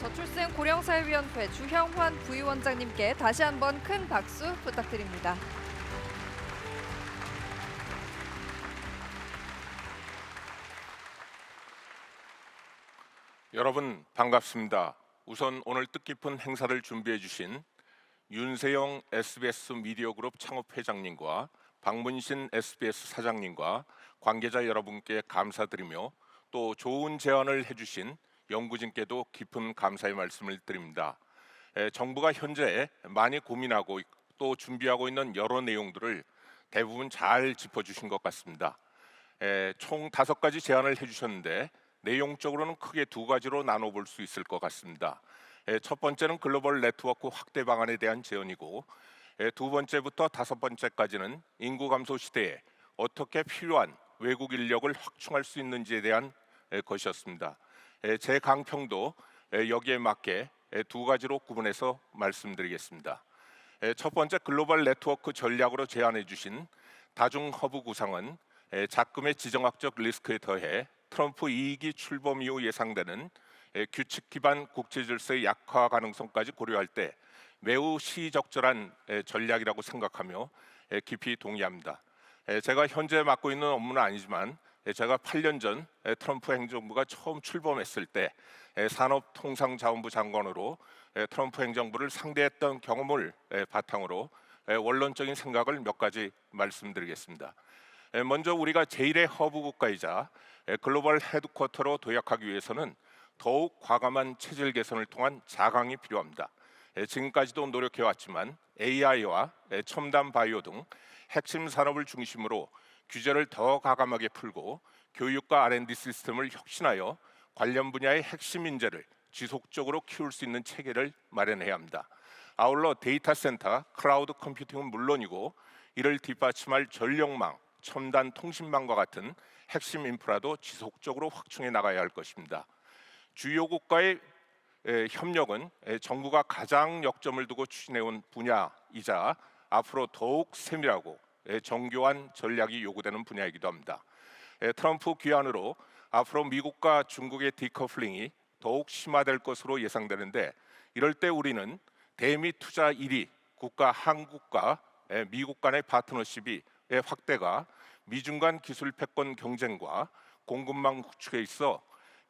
네, 저출생 고령사회위원회 주형환 부위원장님께 다시 한번 큰 박수 부탁드립니다. 여러분 반갑습니다. 우선 오늘 뜻깊은 행사를 준비해 주신 윤세영 SBS 미디어 그룹 창업 회장님과 박문신 SBS 사장님과 관계자 여러분께 감사드리며 또 좋은 제안을 해 주신 연구진께도 깊은 감사의 말씀을 드립니다. 에, 정부가 현재 많이 고민하고 있- 또 준비하고 있는 여러 내용들을 대부분 잘 짚어 주신 것 같습니다. 에, 총 다섯 가지 제안을 해주셨는데 내용적으로는 크게 두 가지로 나눠 볼 수 있을 것 같습니다. 에, 첫 번째는 글로벌 네트워크 확대 방안에 대한 제언이고 에, 두 번째부터 다섯 번째까지는 인구 감소 시대에 어떻게 필요한 외국 인력을 확충할 수 있는지에 대한 에, 것이었습니다. 에, 제 강평도 에, 여기에 맞게 에, 두 가지로 구분해서 말씀드리겠습니다. 에, 첫 번째 글로벌 네트워크 전략으로 제안해 주신 다중 허브 구상은 에, 작금의 지정학적 리스크에 더해 트럼프 이익이 출범 이후 예상되는 에, 규칙 기반 국제 질서의 약화 가능성까지 고려할 때 매우 시적절한 에, 전략이라고 생각하며 에, 깊이 동의합니다. 에, 제가 현재 맡고 있는 업무는 아니지만 에, 제가 8년 전 에, 트럼프 행정부가 처음 출범했을 때 에, 산업통상자원부 장관으로 에, 트럼프 행정부를 상대했던 경험을 에, 바탕으로 에, 원론적인 생각을 몇 가지 말씀드리겠습니다. 에, 먼저 우리가 제1의 허브 국가이자 에, 글로벌 헤드쿼터로 도약하기 위해서는 더욱 과감한 체질 개선을 통한 자강이 필요합니다. 에, 지금까지도 노력해 왔지만 AI와 첨단 바이오 등 핵심 산업을 중심으로 규제를 더 과감하게 풀고 교육과 R&D 시스템을 혁신하여 관련 분야의 핵심 인재를 지속적으로 키울 수 있는 체계를 마련해야 합니다. 아울러 데이터 센터, 클라우드 컴퓨팅은 물론이고 이를 뒷받침할 전력망, 첨단 통신망과 같은 핵심 인프라도 지속적으로 확충해 나가야 할 것입니다. 주요 국가의 에, 협력은 에, 정부가 가장 역점을 두고 추진해온 분야이자 앞으로 더욱 세밀하고 에, 정교한 전략이 요구되는 분야이기도 합니다. 에, 트럼프 귀환으로 앞으로 미국과 중국의 디커플링이 더욱 심화될 것으로 예상되는데 이럴 때 우리는 대미 투자 1위 국가 한국과 에, 미국 간의 파트너십이 의 확대가 미중 간 기술 패권 경쟁과 공급망 구축에 있어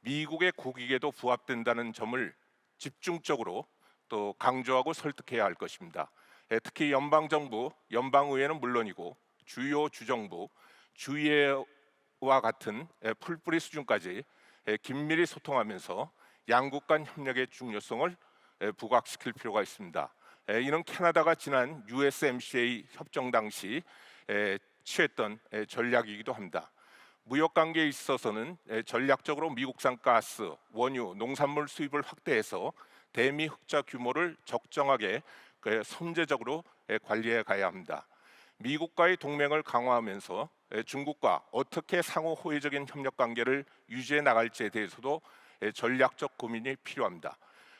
미국의 국익에도 부합된다는 점을 집중적으로 또 강조하고 설득해야 할 것입니다. 에, 특히 연방 정부, 연방 의회는 물론이고 주요 주정부, 주의회와 같은 에, 풀뿌리 수준까지 에, 긴밀히 소통하면서 양국 간 협력의 중요성을 에, 부각시킬 필요가 있습니다. 에, 이는 캐나다가 지난 USMCA 협정 당시 에, 취했던 에, 전략이기도 합니다. 무역 관계에 있어서는 에, 전략적으로 미국산 가스, 원유, 농산물 수입을 확대해서 대미 흑자 규모를 적정하게 그, 선제적으로 에, 관리해 가야 합니다. 미국과의 동맹을 강화하면서 에, 중국과 어떻게 상호 호혜적인 협력 관계를 유지해 나갈지에 대해서도 에, 전략적 고민이 필요합니다.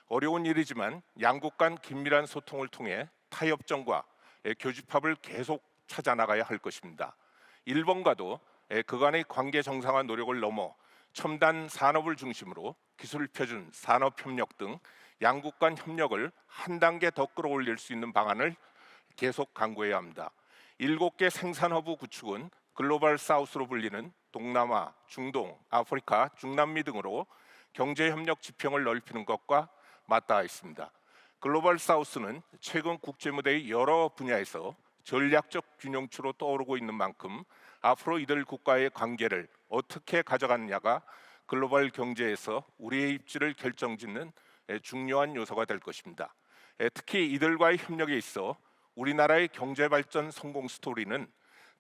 어려운 일이지만 양국 간 긴밀한 소통을 통해 타협점과 에, 교집합을 계속 찾아 나가야 할 것입니다. 일본과도 에, 그간의 관계 정상화 노력을 넘어 첨단 산업을 중심으로 기술 표준, 산업 협력 등 양국 간 협력을 한 단계 더 끌어올릴 수 있는 방안을 계속 강구해야 합니다. 일곱 개 생산 허브 구축은 글로벌 사우스로 불리는 동남아, 중동, 아프리카, 중남미 등으로 경제 협력 지평을 넓히는 것과 맞닿아 있습니다. 글로벌 사우스는 최근 국제 무대의 여러 분야에서 전략적 균형추로 떠오르고 있는 만큼 앞으로 이들 국가의 관계를 어떻게 가져가느냐가 글로벌 경제에서 우리의 입지를 결정짓는 에, 중요한 요소가 될 것입니다. 에, 특히 이들과의 협력에 있어 우리나라의 경제 발전 성공 스토리는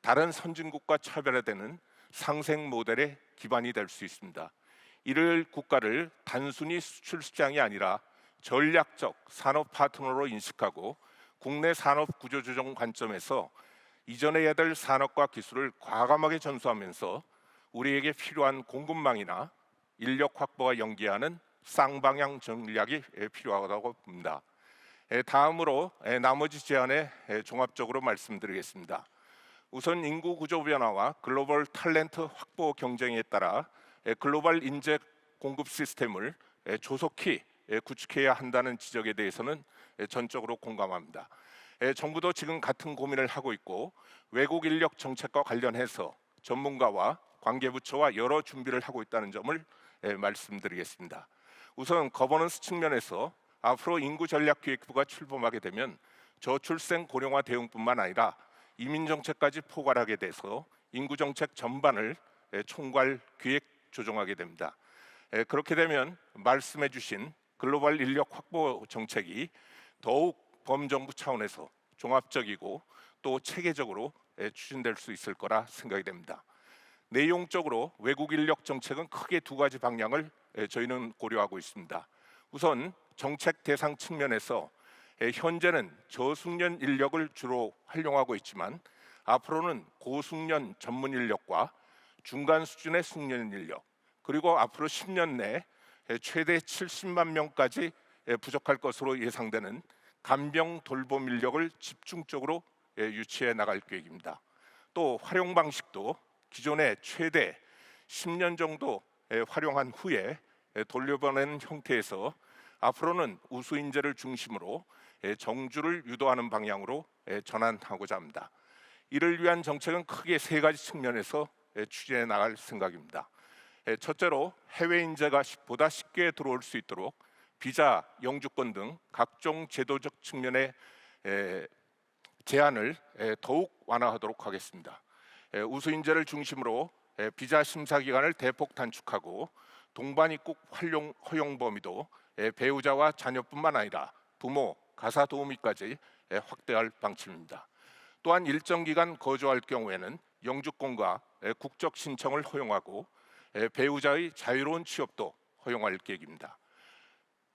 다른 선진국과 차별화되는 상생 모델의 기반이 될 수 있습니다. 이를 국가를 단순히 수출 시장이 아니라 전략적 산업 파트너로 인식하고 국내 산업 구조 조정 관점에서 이전해야 될 산업과 기술을 과감하게 전수하면서 우리에게 필요한 공급망이나 인력 확보와 연계하는 쌍방향 전략이 에, 필요하다고 봅니다. 에, 다음으로 에, 나머지 제안에 에, 종합적으로 말씀드리겠습니다. 우선 인구 구조 변화와 글로벌 탤런트 확보 경쟁에 따라 에, 글로벌 인재 공급 시스템을 에, 조속히 예, 구축해야 한다는 지적에 대해서는 예, 전적으로 공감합니다. 예, 정부도 지금 같은 고민을 하고 있고 외국 인력 정책과 관련해서 전문가와 관계부처와 여러 준비를 하고 있다는 점을 예, 말씀드리겠습니다. 우선 거버넌스 측면에서 앞으로 인구 전략 기획부가 출범하게 되면 저출생 고령화 대응뿐만 아니라 이민 정책까지 포괄하게 돼서 인구 정책 전반을 예, 총괄 기획 조정하게 됩니다. 예, 그렇게 되면 말씀해 주신 글로벌 인력 확보 정책이 더욱 범정부 차원에서 종합적이고 또 체계적으로 예, 추진될 수 있을 거라 생각이 됩니다. 내용적으로 외국 인력 정책은 크게 두 가지 방향을 예, 저희는 고려하고 있습니다. 우선 정책 대상 측면에서 예, 현재는 저숙련 인력을 주로 활용하고 있지만 앞으로는 고숙련 전문 인력과 중간 수준의 숙련 인력 그리고 앞으로 10년 내 예, 최대 70만 명까지 예, 부족할 것으로 예상되는 간병 돌봄 인력을 집중적으로 예, 유치해 나갈 계획입니다. 또 활용 방식도 기존의 최대 10년 정도 예, 활용한 후에 예, 돌려보내는 형태에서 앞으로는 우수 인재를 중심으로 예, 정주를 유도하는 방향으로 예, 전환하고자 합니다. 이를 위한 정책은 크게 세 가지 측면에서 예, 추진해 나갈 생각입니다. 예, 첫째로 해외 인재가 쉽- 보다 쉽게 들어올 수 있도록 비자, 영주권 등 각종 제도적 측면의 에, 제한을 에, 더욱 완화하도록 하겠습니다. 에, 우수 인재를 중심으로 에, 비자 심사 기간을 대폭 단축하고 동반 입국 활용 허용 범위도 에, 배우자와 자녀뿐만 아니라 부모, 가사 도우미까지 에, 확대할 방침입니다. 또한 일정 기간 거주할 경우에는 영주권과 에, 국적 신청을 허용하고 에, 배우자의 자유로운 취업도 허용할 계획입니다.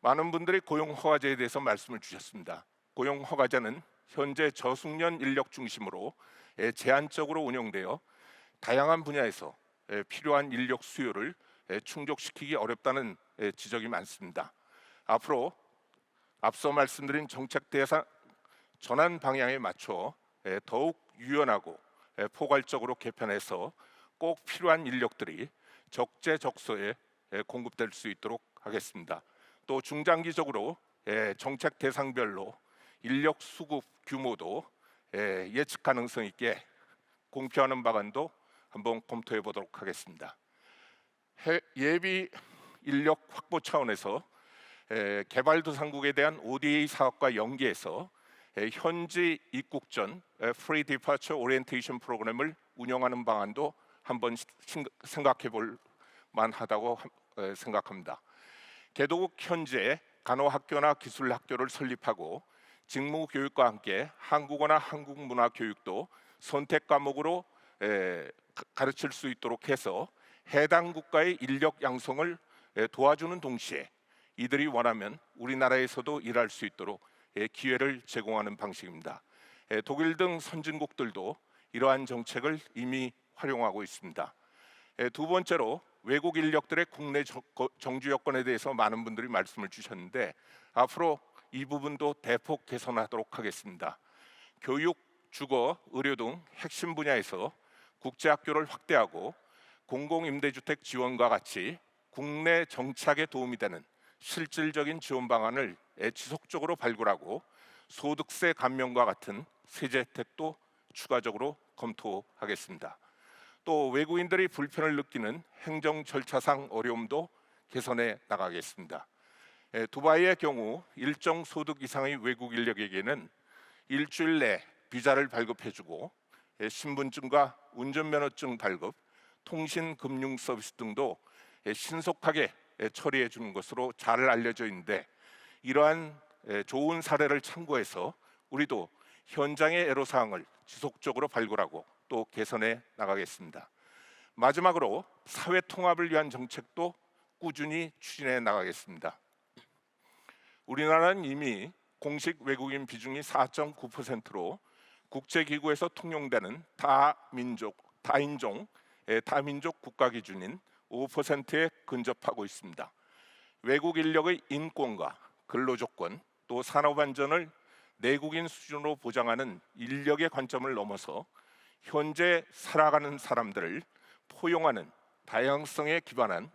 많은 분들이 고용 허가제에 대해서 말씀을 주셨습니다. 고용 허가제는 현재 저숙련 인력 중심으로 에, 제한적으로 운영되어 다양한 분야에서 에, 필요한 인력 수요를 에, 충족시키기 어렵다는 에, 지적이 많습니다. 앞으로 앞서 말씀드린 정책 대상 전환 방향에 맞춰 에, 더욱 유연하고 에, 포괄적으로 개편해서 꼭 필요한 인력들이 적재적소에 에, 공급될 수 있도록 하겠습니다. 또 중장기적으로 예, 정책 대상별로 인력 수급 규모도 예, 예측 가능성 있게 공표하는 방안도 한번 검토해 보도록 하겠습니다. 해- 예비 인력 확보 차원에서 예, 개발도상국에 대한 ODA 사업과 연계해서 예, 현지 입국 전 Free Departure Orientation 프로그램을 운영하는 방안도 한번 생각해 볼 만하다고 생각합니다. 개도국 현재 간호학교나 기술학교를 설립하고 직무 교육과 함께 한국어나 한국 문화 교육도 선택 과목으로 가르칠 수 있도록 해서 해당 국가의 인력 양성을 에, 도와주는 동시에 이들이 원하면 우리나라에서도 일할 수 있도록 에, 기회를 제공하는 방식입니다. 에, 독일 등 선진국들도 이러한 정책을 이미 활용하고 있습니다. 에, 두 번째로 외국 인력들의 국내 정주 여건에 대해서 많은 분들이 말씀을 주셨는데 앞으로 이 부분도 대폭 개선하도록 하겠습니다. 교육, 주거, 의료 등 핵심 분야에서 국제 학교를 확대하고 공공 임대주택 지원과 같이 국내 정착에 도움이 되는 실질적인 지원 방안을 에, 지속적으로 발굴하고 소득세 감면과 같은 세제 혜택도 추가적으로 검토하겠습니다. 또 외국인들이 불편을 느끼는 행정 절차상 어려움도 개선해 나가겠습니다. 에, 두바이의 경우 일정 소득 이상의 외국 인력에게는 일주일 내 비자를 발급해주고 에, 신분증과 운전면허증 발급, 통신 금융 서비스 등도 에, 신속하게 에, 처리해 주는 것으로 잘 알려져 있는데 이러한 에, 좋은 사례를 참고해서 우리도 현장의 애로 사항을 지속적으로 발굴하고 또 개선해 나가겠습니다. 마지막으로 사회 통합을 위한 정책도 꾸준히 추진해 나가겠습니다. 우리나라는 이미 공식 외국인 비중이 4.9%로 국제기구에서 통용되는 다민족, 다인종, 예, 다민족 국가 기준인 5%에 근접하고 있습니다. 외국 인력의 인권과 근로 조건 또 산업 안전을 내국인 수준으로 보장하는 인력의 관점을 넘어서 현재 살아가는 사람들을 포용하는 다양성에 기반한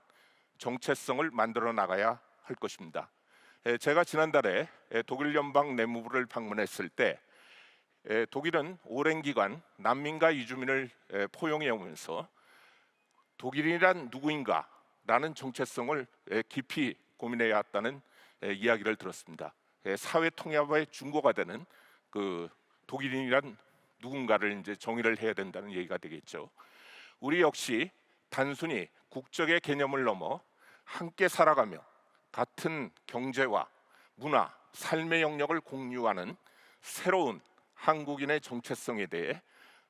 정체성을 만들어 나가야 할 것입니다. 에, 제가 지난달에 에, 독일 연방 내무부를 방문했을 때 에, 독일은 오랜 기간 난민과 이주민을 에, 포용해 오면서 독일이란 누구인가라는 정체성을 에, 깊이 고민해 왔다는 에, 이야기를 들었습니다. 에, 사회 통합의 중고가 되는 그 독일인이란 누군가를 이제 정의를 해야 된다는 얘기가 되겠죠. 우리 역시 단순히 국적의 개념을 넘어 함께 살아가며 같은 경제와 문화, 삶의 영역을 공유하는 새로운 한국인의 정체성에 대해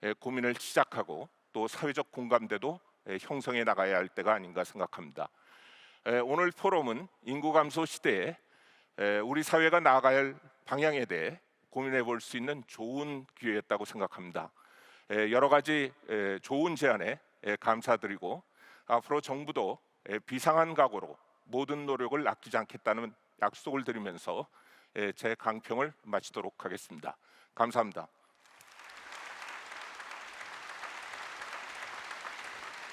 에, 고민을 시작하고 또 사회적 공감대도 에, 형성해 나가야 할 때가 아닌가 생각합니다. 에, 오늘 포럼은 인구 감소 시대에 에, 우리 사회가 나아가야 할 방향에 대해 고민해 볼 수 있는 좋은 기회였다고 생각합니다. 에, 여러 가지 에, 좋은 제안에 에, 감사드리고 앞으로 정부도 에, 비상한 각오로 모든 노력을 아끼지 않겠다는 약속을 드리면서 에, 제 강평을 마치도록 하겠습니다. 감사합니다.